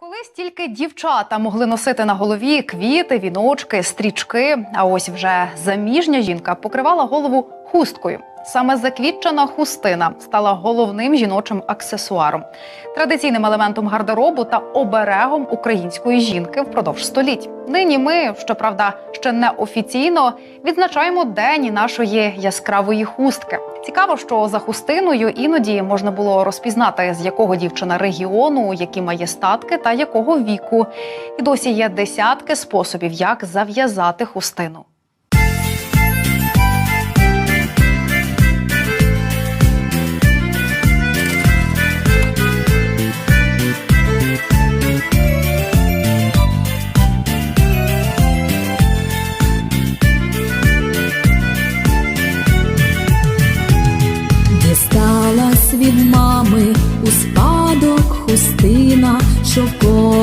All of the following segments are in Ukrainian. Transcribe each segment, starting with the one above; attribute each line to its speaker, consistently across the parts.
Speaker 1: Колись тільки дівчата могли носити на голові квіти, віночки, стрічки. А ось вже заміжня жінка покривала голову хусткою. Саме заквітчена хустина стала головним жіночим аксесуаром, традиційним елементом гардеробу та оберегом української жінки впродовж століть. Нині ми, щоправда, ще не офіційно відзначаємо день нашої яскравої хустки. Цікаво, що за хустиною іноді можна було розпізнати, з якого дівчина регіону, які має статки та якого віку. І досі є десятки способів, як зав'язати хустину.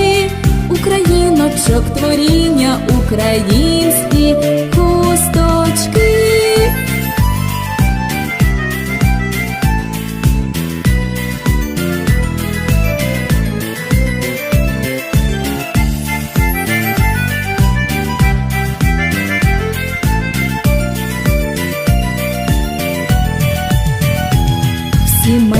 Speaker 2: віки, Україночок творіння, українські хусточки. В сімейних